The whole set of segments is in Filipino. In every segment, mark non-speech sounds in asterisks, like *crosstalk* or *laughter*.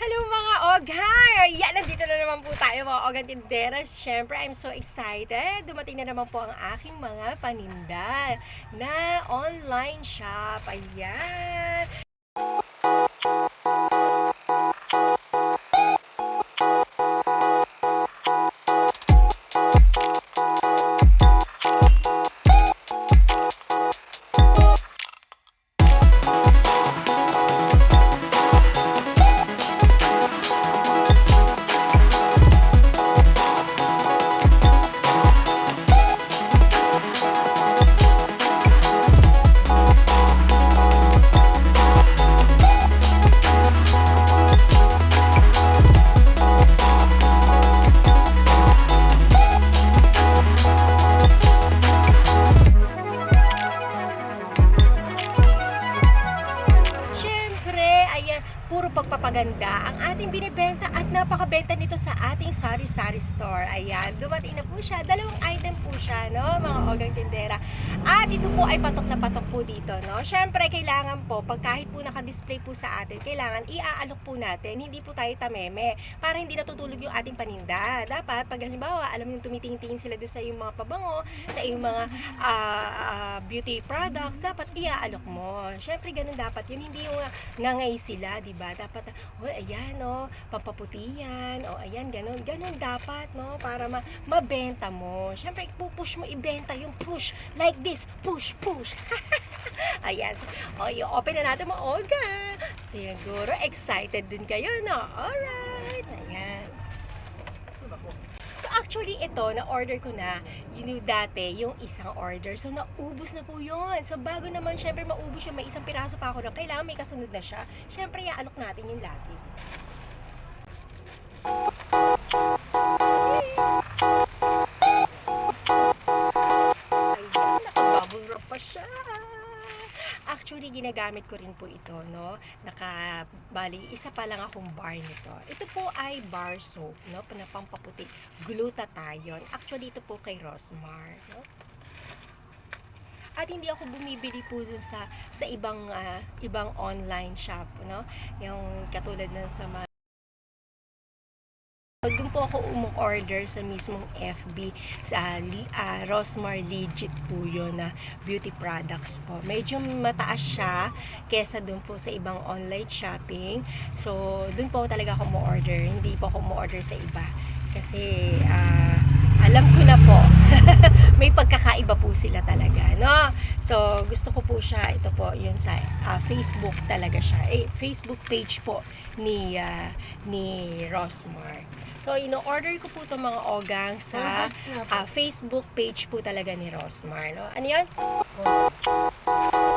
Hello mga oghay! Ayan, nandito na naman po tayo mga ogang tinderas. Siyempre, I'm so excited. Dumating na naman po ang aking mga paninda na online shop. Ayan! Pagpapaganda ang ating binibenta at napakabenta nito sa ating sari-sari store. Ayan, dumating na po siya. Dalawang item po siya, no, mga ogang tindera. At ito po ay patok na patok po dito, no. Siyempre, kailangan po, pag kahit po naka-display po sa atin, kailangan iaalok po natin, hindi po tayo tameme, para hindi natutulog yung ating paninda. Dapat, pag halimbawa, alam yung tumitingin sila doon sa iyong mga pabango, sa iyong mga ah, ah, beauty products, dapat iaalok mo. Siyempre, ganun dapat yun. Hindi yung ngangay sila, di ba? Dapat, oh, ayan, oh, pampaputi yan, o ayan, ganun. Ganun dapat, no? Para ma mabenta mo. Siyempre, pupush mo, ibenta yung push. Like this, push, push. *laughs* ayan. So, oh, i-open na natin mga oga. Siguro, excited din kayo, no? Alright. Ayan. So actually ito, na-order ko na, yun yung dati, yung isang order. So naubos na po yun. So bago naman syempre maubos yung may isang piraso pa ako na kailangan may kasunod na siya. Syempre iaalok natin yung lagi. Ginagamit ko rin po ito, no? Naka, bali, isa pa lang akong bar nito. Ito po ay bar soap, no? Panapampaputi. Glutathione. Actually, ito po kay Rosmar, no? At hindi ako bumibili po dun sa sa ibang ah, ibang online shop, no? Yung katulad ng sa mga doon po ako umu-order sa mismong FB sa li- ah, Rosmar Legit po yun na beauty products po. Medyo mataas siya kesa doon po sa ibang online shopping. So, doon po talaga ako umu-order. Hindi po ako umu-order sa iba. Kasi, ah, alam ko na po, *laughs* may pagkakaiba po sila talaga, no? So, gusto ko po siya, ito po, yun sa ah, Facebook talaga siya. Eh, Facebook page po ni ah, ni Rosmar. So, ino-order ko po itong mga ogang sa ah, Facebook page po talaga ni Rosmar, no? Ano yan? Ano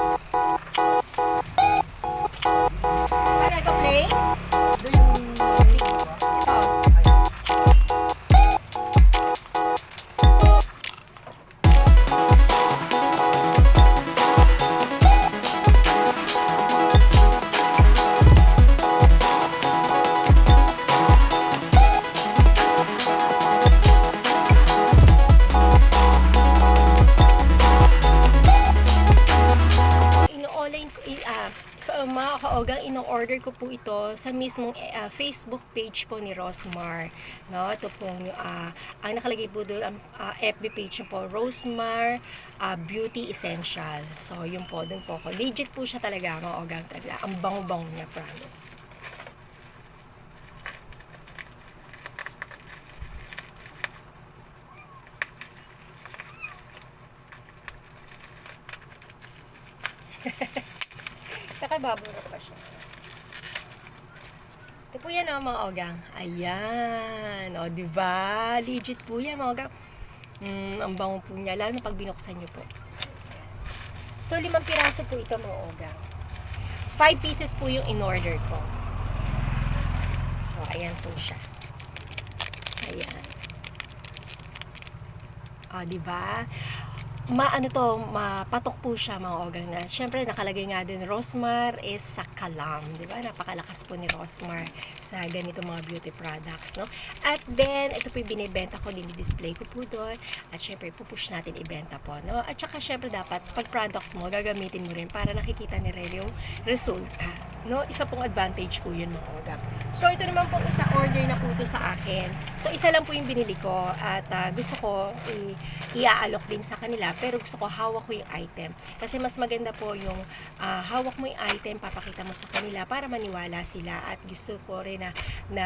ino-order ko po ito sa mismong ah, Facebook page po ni Rosmar. No, ito po ah, ang nakalagay po doon, ang ah, FB page niya po, Rosmar ah, Beauty Essential. So, yun po, doon po ako. Legit po siya talaga, mga ogang talaga. Ang bango-bango niya, promise. *laughs* Nakababura pa siya. Po yan, oh, mga ogang. Ayan. O, di ba? Legit po yan, mga ogang. Mm, ang bango po niya, lalo na pag binuksan niyo po. So, limang piraso po ito, mga ogang. Five pieces po yung in-order ko. So, ayan po siya. Ayan. O, di ba? Maano to, mapatok po siya mga ogang na. Siyempre, nakalagay nga din, Rosmar is sa kalam. Ba? Napakalakas po ni Rosmar sa ganito mga beauty products. No? At then, ito po yung binibenta ko, dinidisplay ko po doon. At syempre, pupush natin ibenta po. No? At saka, syempre, dapat, pag products mo, gagamitin mo rin para nakikita ni Rel yung resulta. No, isa pong advantage po yun mga ogam. So ito naman po isa order na po ito sa akin. So isa lang po yung binili ko at ah, gusto ko i- iaalok din sa kanila pero gusto ko hawak ko yung item. Kasi mas maganda po yung ah, hawak mo yung item, papakita mo sa kanila para maniwala sila at gusto ko rin na na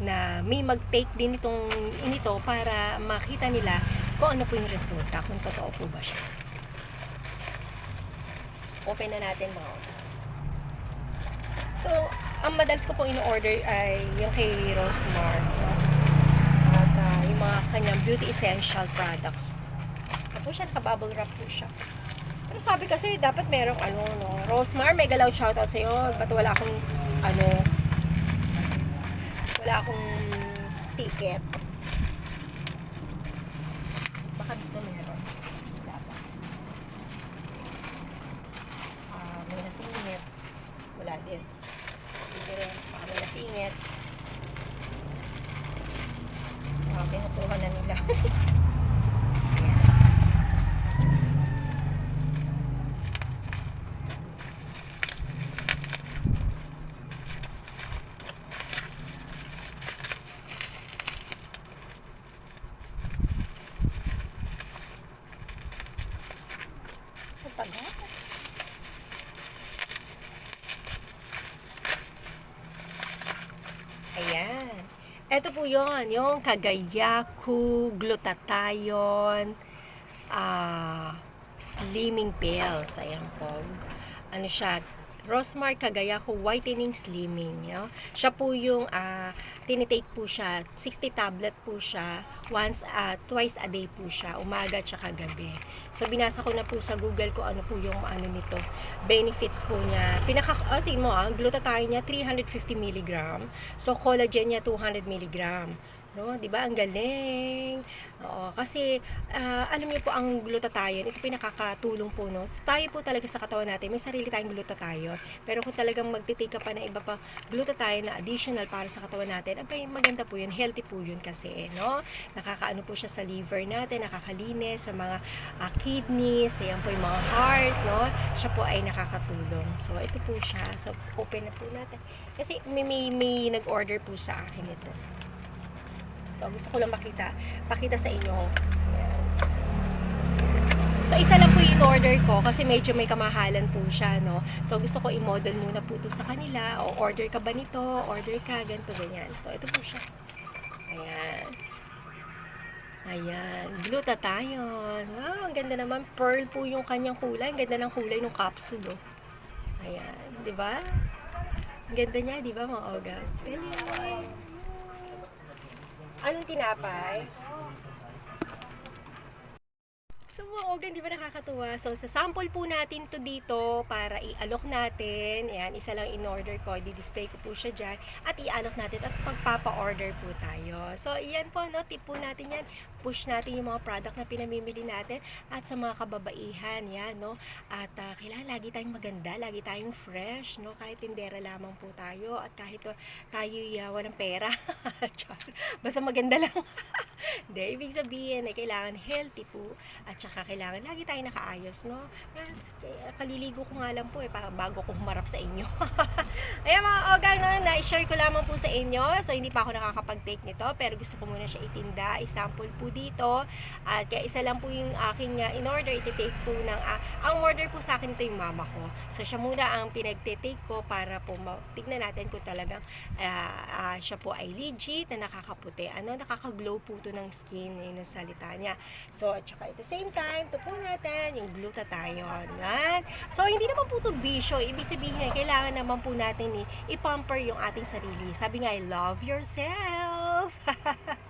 na may mag-take din itong inito para makita nila kung ano po yung resulta, kung totoo po ba siya. Open na natin mga. So, ang madalas ko pong in-order ay yung kay Rosmar. no? At ah, yung mga kanyang beauty essential products. Ako siya, naka-bubble wrap po siya. Pero sabi kasi, dapat merong ano, no? Rosmar, mega loud shoutout sa'yo. Ba't wala akong, ano, wala akong ticket. Baka dito meron. Dapat. Ah, may nasingit. Wala din. Nasingit. Baka pinutuhan na nila. *laughs* Ayan. Ang tagal. Ayan. Ito po yon yung Kagayaku Glutathione ah Slimming Pills. Ayan po. Ano siya? Rosmar Kagayaku Whitening Slimming. You know? Siya po yung ah, tinitake po siya. 60 tablet po siya. Once, ah, twice a day po siya. Umaga tsaka gabi. So, binasa ko na po sa Google ko ano po yung ano nito. Benefits po niya. Pinaka, oh, mo ah, glutathione niya 350 mg. So, collagen niya 200 mg. No, 'di ba? Ang galing. Oo, kasi ah, alam niyo po ang glutathione, ito pinakakatulong po no. Tayo po talaga sa katawan natin, may sarili tayong glutathione. Pero kung talagang magtitake ka pa ng iba pa glutathione na additional para sa katawan natin, abay maganda po 'yun, healthy po 'yun kasi, no. Nakakaano po siya sa liver natin, nakakalinis sa mga ah, kidneys, ayan po yung mga heart, no. Siya po ay nakakatulong. So ito po siya. So open na po natin. Kasi may, may, may nag-order po sa akin ito. So, gusto ko lang makita, pakita sa inyo. So, isa lang po yung order ko kasi medyo may kamahalan po siya, no? So, gusto ko i-model muna po ito sa kanila. O, order ka ba nito? Order ka, ganito, ganyan. So, ito po siya. Ayan. Ayan. Glutathione. Wow, ang ganda naman. Pearl po yung kanyang kulay. Ang ganda ng kulay ng capsule, oh. Ayan. Ba? Ang ganda niya, di ba, mga oga? Galing. Anong tinapay? So, ogan, di ba nakakatuwa? So, sa sample po natin to dito para i-alok natin. Ayan, isa lang in-order ko. Di-display ko po siya dyan. At i-alok natin at pagpapa-order po tayo. So, iyan po, no? Tip po natin yan. Push natin yung mga product na pinamimili natin. At sa mga kababaihan, yan, no? At ah, kailangan lagi tayong maganda. Lagi tayong fresh, no? Kahit tindera lamang po tayo. At kahit uh, tayo uh, walang pera. *laughs* Basta maganda lang. *laughs* *laughs* Hindi, ibig sabihin ay kailangan healthy po at saka kailangan lagi tayo nakaayos, no? Eh, Kaliligo ko nga lang po eh, bago ko humarap sa inyo. *laughs* Ayan mga ogang, no, na-share ko lamang po sa inyo. So, hindi pa ako nakakapag-take nito, pero gusto ko muna siya itinda. I-sample po dito. At kaya isa lang po yung aking uh, in-order, iti-take po ng, ah, ang order po sa akin ito yung mama ko. So, siya muna ang pinag-take ko para po tignan natin kung talagang ah, ah, siya po ay legit na nakakaputi. Ano, nakaka-glow po to ng skin, yun ang niya. So, at saka at the same time, ito po natin yung glutathione. Yan. So, hindi naman po to bisyo. Ibig sabihin, kailangan naman po natin i-pamper yung ating sarili. Sabi nga, love yourself. *laughs*